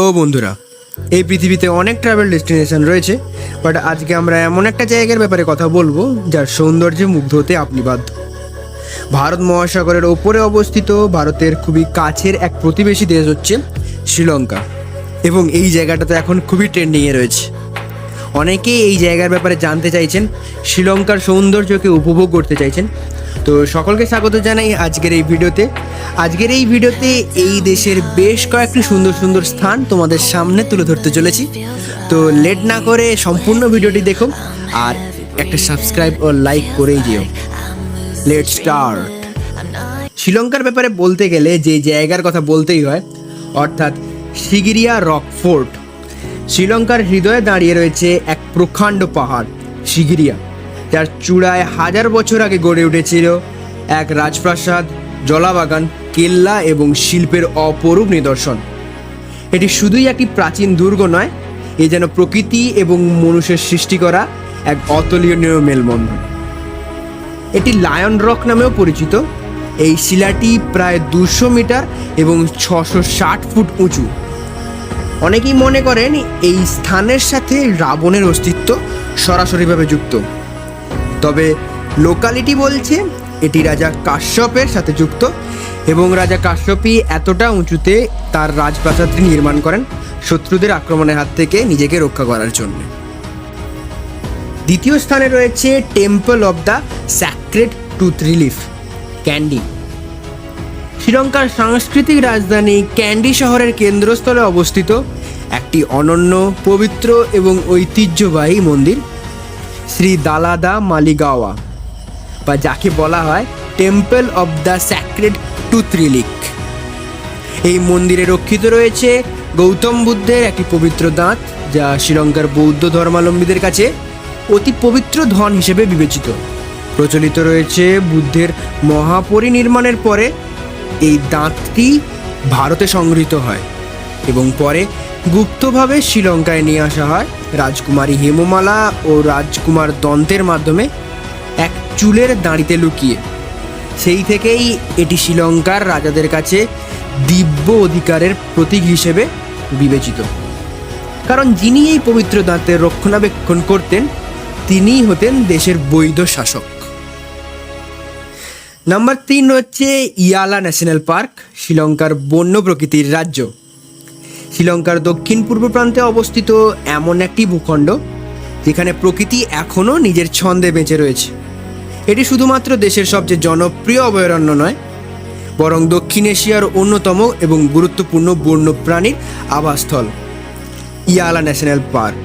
ও বন্ধুরা, এই পৃথিবীতে অনেক ট্রাভেল ডেস্টিনেশন রয়েছে বাট আজকে আমরা এমন একটা জায়গার ব্যাপারে কথা বলব, যার সৌন্দর্যে মুগ্ধ হতে আপনি বাধ্য। ভারত মহাসাগরের ওপরে অবস্থিত, ভারতের খুবই কাছের এক প্রতিবেশী দেশ হচ্ছে শ্রীলঙ্কা, এবং এই জায়গাটা এখন খুবই ট্রেন্ডিংয়ে রয়েছে। অনেকেই এই জায়গার ব্যাপারে জানতে চাইছেন, শ্রীলঙ্কার সৌন্দর্যকে উপভোগ করতে চাইছেন তো সকলকে স্বাগত জানাই আজকের এই ভিডিওতে। আজকের এই ভিডিওতে এই দেশের বেশ কয়েকটি সুন্দর সুন্দর স্থান তোমাদের সামনে তুলে ধরতে চলেছি। তো লেট না করে সম্পূর্ণ ভিডিওটি দেখো আর একটা সাবস্ক্রাইব ও লাইক করেই দিও। লেট স্টার্ট শ্রীলঙ্কার ব্যাপারে বলতে গেলে যে জায়গার কথা বলতেই হয়, অর্থাৎ সিগিরিয়া রক ফোর্ট। শ্রীলঙ্কার হৃদয়ে দাঁড়িয়ে রয়েছে এক প্রকাণ্ড পাহাড় সিগিরিয়া যার চূড়ায় হাজার বছর আগে গড়ে উঠেছিল এক রাজপ্রাসাদ, জলাবাগান, কেল্লা এবং শিল্পের অপরূপ নিদর্শন। এটি শুধুই একটি প্রাচীন দুর্গ নয়, এ যেন প্রকৃতি এবং মানুষের সৃষ্টি করা এক অতুলনীয় মেলবন্ধন। এটি লায়ন রক নামেও পরিচিত। এই শিলাটি প্রায় দুশো মিটার এবং ছশো ষাট ফুট উঁচু। অনেকেই মনে করেন এই স্থানের সাথে রাবণের অস্তিত্ব সরাসরিভাবে যুক্ত। তবে লোকালিটি বলছে এটি রাজা কাশ্যপের সাথে যুক্ত এবং রাজা কাশ্যপই এতটা উঁচুতে তার রাজপ্রাসাদটি নির্মাণ করেন শত্রুদের আক্রমণের হাত থেকে নিজেকে রক্ষা করার জন্য। দ্বিতীয় স্থানে রয়েছে temple of the sacred tooth relic Kandy শ্রীলঙ্কার সাংস্কৃতিক রাজধানী ক্যান্ডি শহরের কেন্দ্রস্থলে অবস্থিত একটি অনন্য, পবিত্র এবং ঐতিহ্যবাহী মন্দির। শ্রী দালাদা মালিগাওয়া, বা যাকে বলা হয় temple of the sacred tooth relic এই মন্দিরে রক্ষিত রয়েছে গৌতম বুদ্ধের একটি পবিত্র দাঁত, যা শ্রীলঙ্কার বৌদ্ধ ধর্মাবলম্বীদের কাছে অতি পবিত্র ধন হিসেবে বিবেচিত। প্রচলিত রয়েছে বুদ্ধের মহাপরিনির্মাণের পরে এই দাঁতটি ভারতে সংগৃহীত হয় এবং পরে গুপ্তভাবে শ্রীলঙ্কায় নিয়ে আসা হয়। রাজকুমারী হেমমালা ও রাজকুমার দন্তের মাধ্যমে এক চুলের দাঁড়িতে লুকিয়ে। সেই থেকেই এটি শ্রীলঙ্কার রাজাদের কাছে দিব্য অধিকারের প্রতীক হিসেবে বিবেচিত। কারণ যিনি এই পবিত্র দাঁতের রক্ষণাবেক্ষণ করতেন, তিনিই হতেন দেশের বৈধ শাসক। নাম্বার তিন হচ্ছে ইয়ালা ন্যাশনাল পার্ক, শ্রীলঙ্কার বন্য প্রকৃতির রাজ্য। শ্রীলঙ্কার দক্ষিণ পূর্ব প্রান্তে অবস্থিত এমন একটি ভূখণ্ড, যেখানে প্রকৃতি এখনও নিজের ছন্দে বেঁচে রয়েছে। এটি শুধুমাত্র দেশের সবচেয়ে জনপ্রিয় অভয়ারণ্য নয়, বরং দক্ষিণ এশিয়ার অন্যতম এবং গুরুত্বপূর্ণ বন্যপ্রাণীর আবাসস্থল, ইয়ালা ন্যাশনাল পার্ক।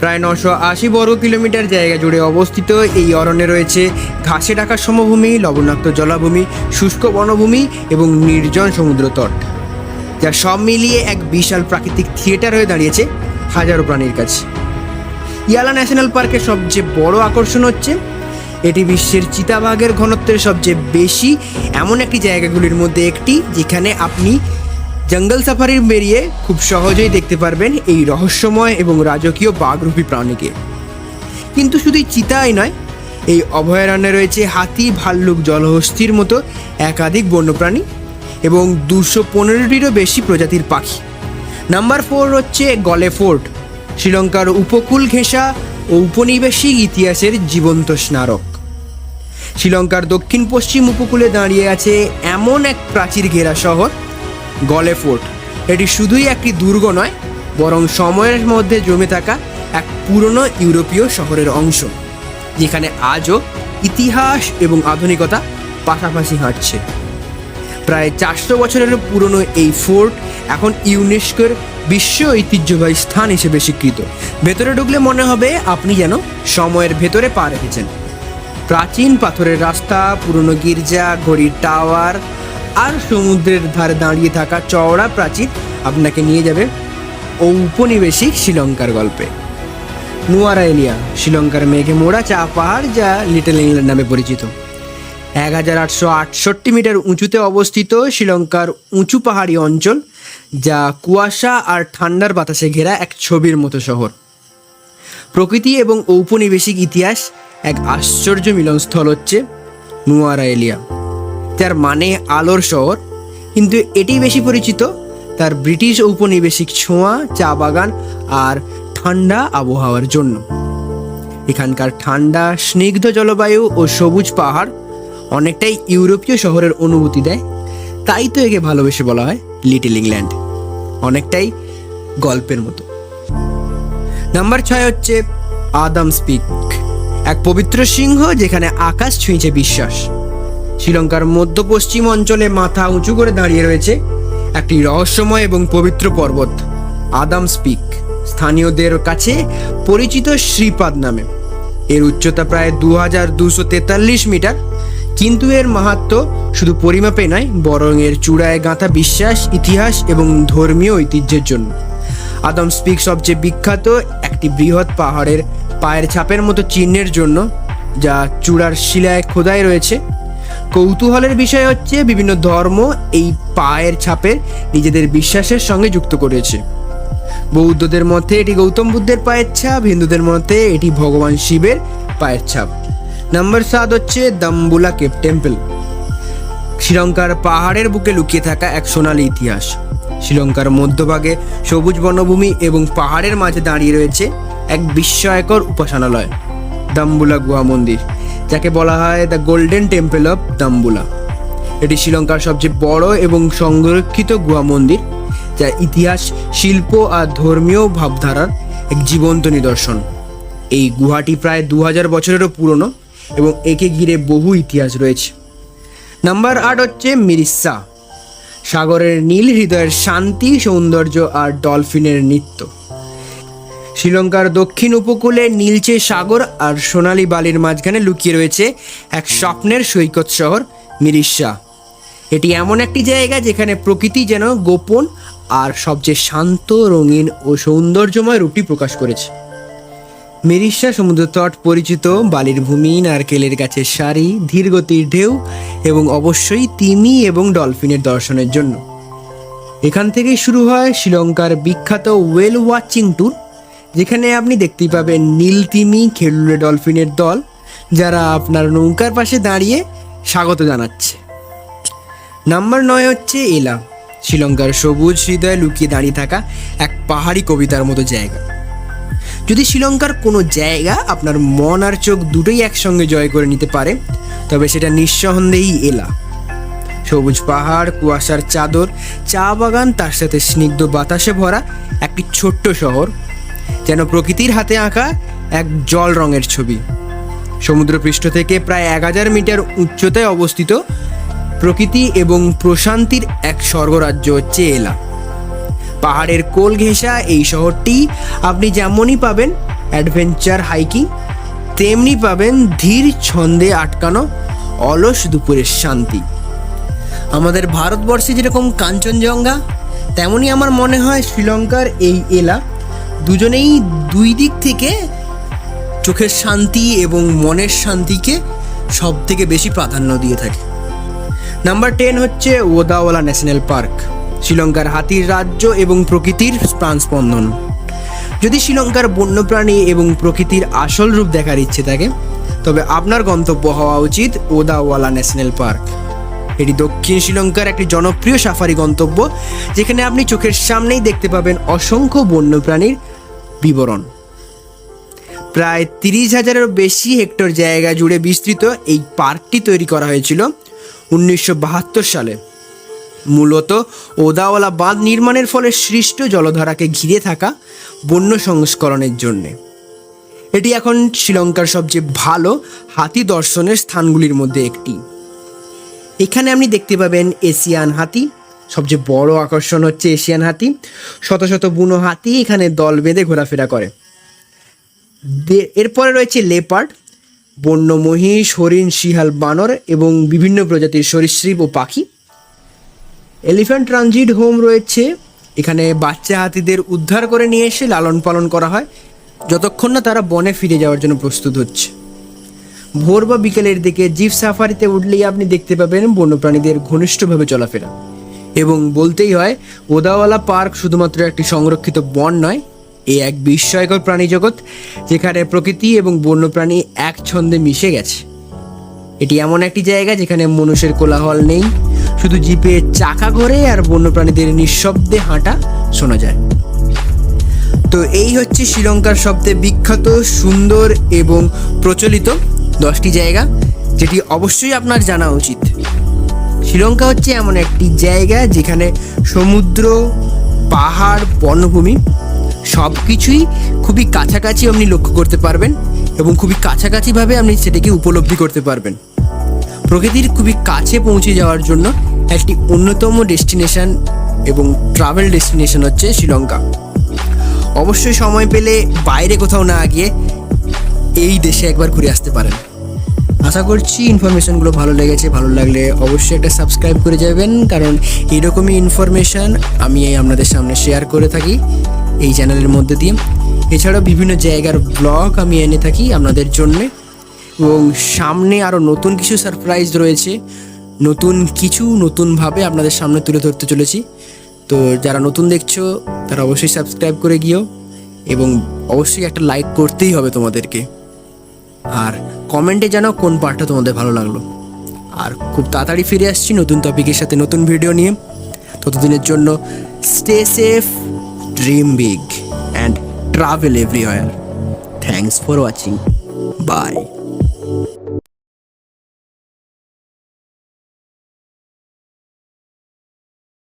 প্রায় নশো আশি বর্গ কিলোমিটার জায়গা জুড়ে অবস্থিত এই অরণ্যে রয়েছে ঘাসে ঢাকা সমভূমি, লবণাক্ত জলাভূমি, শুষ্ক বনভূমি এবং নির্জন সমুদ্র তট যা সব মিলিয়ে এক বিশাল প্রাকৃতিক থিয়েটার হয়ে দাঁড়িয়েছে হাজারো প্রাণীর কাছে। ইয়ালা ন্যাশনাল পার্কের সবচেয়ে বড় আকর্ষণ হচ্ছে, এটি বিশ্বের চিতাবাঘের ঘনত্বের সবচেয়ে বেশি এমন একটি জায়গাগুলির মধ্যে একটি, যেখানে আপনি জঙ্গল সাফারি বেরিয়ে খুব সহজেই দেখতে পারবেন এই রহস্যময় এবং রাজকীয় বাঘরূপী প্রাণীকে। কিন্তু শুধুই চিতাই নয়, এই অভয়ারণ্যে রয়েছে হাতি, ভাল্লুক, জলহস্তির মতো একাধিক বন্যপ্রাণী। এবং দুশো পনেরোটিরও বেশি প্রজাতির পাখি। নাম্বার ফোর হচ্ছে গলে ফোর্ট শ্রীলঙ্কার উপকূল ঘেঁষা ও উপনিবেশিক ইতিহাসের জীবন্ত স্মারক। শ্রীলঙ্কার দক্ষিণ পশ্চিম উপকূলে দাঁড়িয়ে আছে এমন এক প্রাচীর ঘেরা শহর গলে ফোর্ট এটি শুধুই একটি দুর্গ নয়, বরং সময়ের মধ্যে জমে থাকা এক পুরনো ইউরোপীয় শহরের অংশ, যেখানে আজও ইতিহাস এবং আধুনিকতা পাশাপাশি হাঁটছে। প্রায় চারশো বছরেরও পুরনো এই ফোর্ট এখন ইউনেস্কোর বিশ্ব ঐতিহ্যবাহী স্থান হিসেবে স্বীকৃত। ভেতরে ঢুকলে মনে হবে আপনি যেন সময়ের ভেতরে পা রেখেছেন। প্রাচীন পাথরের রাস্তা, পুরনো গির্জা, ঘড়ির টাওয়ার আর সমুদ্রের ধারে দাঁড়িয়ে থাকা চওড়া প্রাচীর আপনাকে নিয়ে যাবে ঔপনিবেশিক শ্রীলঙ্কার গল্পে। নুয়ারা এলিয়া, শ্রীলঙ্কার মেঘে মোড়া চা পাহাড় যা লিটল ইংল্যান্ড নামে পরিচিত। এক হাজার আটশো আটষট্টি মিটার উঁচুতে অবস্থিত শ্রীলঙ্কার উঁচু পাহাড়ি অঞ্চল, যা কুয়াশা আর ঠান্ডার বাতাসে ঘেরা এক ছবির মতো শহর। প্রকৃতি এবং ঔপনিবেশিক ইতিহাস এক আশ্চর্য মিলনস্থল হচ্ছে নুয়ারা এলিয়া। যার মানে আলোর শহর। কিন্তু এটি বেশি পরিচিত তার ব্রিটিশ ঔপনিবেশিক ছোঁয়া, চা বাগান আর ঠান্ডা আবহাওয়ার জন্য। এখানকার ঠান্ডা, স্নিগ্ধ জলবায়ু ও সবুজ পাহাড় অনেকটাই ইউরোপীয় শহরের অনুভূতি দেয়। তাই তো একে ভালোবেসে বলা হয় লিটল ইংল্যান্ড অনেকটাই গল্পের মতো। নাম্বার ছয় হচ্ছে আদাম স্পিক এক পবিত্র সিংহ যেখানে আকাশ ছুঁয়েছে বিশ্বাস। শ্রীলঙ্কার মধ্য পশ্চিম অঞ্চলে মাথা উঁচু করে দাঁড়িয়ে রয়েছে একটি রহস্যময় এবং পবিত্র পর্বত আদাম স্পিক স্থানীয়দের কাছে পরিচিত শ্রীপাদ নামে। এর উচ্চতা প্রায় দু হাজার দুশো তেতাল্লিশ মিটার। কিন্তু এর মাহাত্ম শুধু পরিমাপে নয়, বরং এর চূড়ায় গাঁথা বিশ্বাস, ইতিহাস এবং ধর্মীয় ঐতিহ্যের জন্য। আদম স্পিক সবচেয়ে বিখ্যাত একটি বৃহৎ পাহাড়ের পায়ের ছাপের মতো চিহ্নের জন্য, যা চূড়ার শিলায় খোদাই রয়েছে। কৌতূহলের বিষয় হচ্ছে, বিভিন্ন ধর্ম এই পায়ের ছাপের নিজেদের বিশ্বাসের সঙ্গে যুক্ত করেছে। বৌদ্ধদের মতে এটি গৌতম বুদ্ধের পায়ের ছাপ, হিন্দুদের মতে এটি ভগবান শিবের পায়ের ছাপ। নাম্বার সাত হচ্ছে দাম্বুলা কেপ টেম্পল। শ্রীলঙ্কার পাহাড়ের বুকে লুকিয়ে থাকা এক সোনালী ইতিহাস। শ্রীলঙ্কার মধ্যভাগে সবুজ বনভূমি এবং পাহাড়ের মাঝে দাঁড়িয়ে রয়েছে এক বিস্ময়কর উপাসনালয়, দাম্বুলা গুহা মন্দির, যাকে বলা হয় the golden temple of Dambulla. এটি শ্রীলঙ্কার সবচেয়ে বড় এবং সংরক্ষিত গুহা মন্দির, যা ইতিহাস, শিল্প আর ধর্মীয় ভাবধারার এক জীবন্ত নিদর্শন। এই গুহাটি প্রায় দু হাজার বছরেরও পুরনো। এবং একে ঘিরে বহু ইতিহাস রয়েছে। নাম্বার আট হচ্ছে মিরিসা। সাগরের নীল হৃদয়ের শান্তি, সৌন্দর্য আর ডলফিনের নৃত্য। শ্রীলঙ্কার দক্ষিণ উপকূলে নীলচে সাগর আর সোনালী বালির মাঝখানে লুকিয়ে রয়েছে এক স্বপ্নের সৈকত শহর, মিরিসা। এটি এমন একটি জায়গা যেখানে প্রকৃতি যেন গোপন আর সবচেয়ে শান্ত, রঙিন ও সৌন্দর্যময় রূপটি প্রকাশ করেছে। মেরিসা সমুদ্র তট পরিচিত, বালির ভূমি, নারকেলের গাছের সারি, ধীরগতির ঢেউ এবং অবশ্যই তিমি এবং ডলফিনের দর্শনের জন্য। এখান থেকেই শুরু হয় শ্রীলঙ্কার বিখ্যাত ওয়েল ওয়াচিং ট্যুর যেখানে আপনি দেখতেই পাবেন নীল তিমি খেলুড়ে ডলফিনের দল, যারা আপনার নৌকার পাশে দাঁড়িয়ে স্বাগত জানাচ্ছে। নাম্বার নয় হচ্ছে এলা শ্রীলঙ্কার সবুজ হৃদয়ে লুকিয়ে দাঁড়িয়ে থাকা এক পাহাড়ি কবিতার মতো জায়গা। যদি শ্রীলঙ্কার কোনো জায়গা আপনার মন আর চোখ দুটোই একসঙ্গে জয় করে নিতে পারে, তবে সেটা নিঃসন্দেহেই এলা। সবুজ পাহাড়, কুয়াশার চাদর, চা বাগান, তার সাথে স্নিগ্ধ বাতাসে ভরা একটি ছোট্ট শহর, যেন প্রকৃতির হাতে আঁকা এক জল রঙের ছবি। সমুদ্রপৃষ্ঠ থেকে প্রায় এক হাজার মিটার উচ্চতায় অবস্থিত প্রকৃতি এবং প্রশান্তির এক স্বর্গরাজ্য হচ্ছে এলা। পাহাড়ের কোল ঘেঁষা এই শহরটি আপনি যেমনই পাবেন অ্যাডভেঞ্চার হাইকিং তেমনি পাবেন ধীর ছন্দে আটকানো অলস দুপুরের শান্তি। আমাদের ভারতবর্ষে যেরকম কাঞ্চনজঙ্ঘা তেমনই আমার মনে হয় শ্রীলঙ্কার এই এলা দুজনেই দুই দিক থেকে চোখের শান্তি এবং মনের শান্তিকে সব থেকে বেশি প্রাধান্য দিয়ে থাকে। নাম্বার টেন হচ্ছে ওদাওয়ালা ন্যাশনাল পার্ক শ্রীলঙ্কার হাতির রাজ্য এবং প্রকৃতির প্রাণস্পন্দন। যদি শ্রীলঙ্কার বন্যপ্রাণী এবং প্রকৃতির আসল রূপ দেখার ইচ্ছে থাকে, তবে আপনার গন্তব্য হওয়া উচিত ওদাওয়ালা ন্যাশনাল পার্ক। এটি দক্ষিণ শ্রীলঙ্কার একটি জনপ্রিয় সাফারি গন্তব্য, যেখানে আপনি চোখের সামনেই দেখতে পাবেন অসংখ্য বন্যপ্রাণীর বিবরণ। প্রায় তিরিশ হাজারেরও বেশি হেক্টর জায়গা জুড়ে বিস্তৃত এই পার্কটি তৈরি করা হয়েছিল উনিশশো বাহাত্তর সালে। মূলত ওদাওয়ালা বাঁধ নির্মাণের ফলে সৃষ্ট জলধারাকে ঘিরে থাকা বন্য সংস্করণের জন্যে। এটি এখন শ্রীলঙ্কার সবচেয়ে ভালো হাতি দর্শনের স্থানগুলির মধ্যে একটি। এখানে আপনি দেখতে পাবেন এশিয়ান হাতি, সবচেয়ে বড় আকর্ষণ হচ্ছে এশিয়ান হাতি। শত শত বুনো হাতি এখানে দল বেঁধে ঘোরাফেরা করে। এরপরে রয়েছে লেপার্ড, বন্য মহিষ, হরিণ শিহাল বানর এবং বিভিন্ন প্রজাতির সরীসৃপ ও পাখি। এলিফ্যান্ট ট্রানজিট হোম রয়েছে। এখানে বাচ্চা হাতিদের উদ্ধার করে নিয়ে এসে লালন পালন করা হয়। যতক্ষণ না তারা বনে ফিরে যাওয়ার জন্য প্রস্তুত হচ্ছে। ভোর বা বিকেলের দিকে জিপ সাফারিতে উঠলেই আপনি দেখতে পাবেন বন্যপ্রাণীদের ঘনিষ্ঠভাবে চলাফেরা। এবং বলতেই হয়, ওদাওয়ালা পার্ক শুধুমাত্র একটি সংরক্ষিত বন নয়, এ এক বিস্ময়কর প্রাণী জগৎ যেখানে প্রকৃতি এবং বন্যপ্রাণী এক ছন্দে মিশে গেছে। এটি এমন একটি জায়গা যেখানে মানুষের কোলাহল নেই। শুধু জিপে চাকা ঘোরে আর বন্যপ্রাণীদের নিঃশব্দে হাঁটা শোনা যায়। তো এই হচ্ছে শ্রীলঙ্কার সবচেয়ে বিখ্যাত, সুন্দর এবং প্রচলিত দশটি জায়গা, যেটি অবশ্যই আপনার জানা উচিত। শ্রীলঙ্কা হচ্ছে এমন একটি জায়গা যেখানে সমুদ্র, পাহাড়, বনভূমি সব কিছুই খুবই কাছাকাছি আপনি লক্ষ্য করতে পারবেন এবং খুবই কাছাকাছিভাবে আপনি সেটাকে উপলব্ধি করতে পারবেন। প্রকৃতির খুবই কাছে পৌঁছে যাওয়ার জন্য একটি অন্যতম ডেস্টিনেশন এবং ট্রাভেল ডেস্টিনেশন হচ্ছে শ্রীলঙ্কা। অবশ্যই সময় পেলে বাইরে কোথাও না গিয়ে এই দেশে একবার ঘুরে আসতে পারেন। আশা করছি ইনফরমেশনগুলো ভালো লেগেছে। ভালো লাগলে অবশ্যই একটা সাবস্ক্রাইব করে যাবেন, কারণ এরকমই ইনফরমেশন আমি এই আপনাদের সামনে শেয়ার করে থাকি এই চ্যানেলের মধ্যে দিয়ে। এছাড়াও বিভিন্ন জায়গার ব্লগ আমি এনে থাকি আপনাদের জন্যে। এবং সামনে আরও নতুন কিছু সারপ্রাইজ রয়েছে। নতুন কিছু নতুনভাবে আপনাদের সামনে তুলে ধরতে চলেছি। তো যারা নতুন দেখছ, তারা অবশ্যই সাবস্ক্রাইব করে গিয়েও এবং অবশ্যই একটা লাইক করতেই হবে তোমাদেরকে। আর কমেন্টে জানাও কোন পার্টটা তোমাদের ভালো লাগল। আর খুব তাড়াতাড়ি ফিরে আসছি নতুন টপিকের সাথে নতুন ভিডিও নিয়ে। ততদিনের জন্য stay safe dream big and travel everywhere thanks for watching bye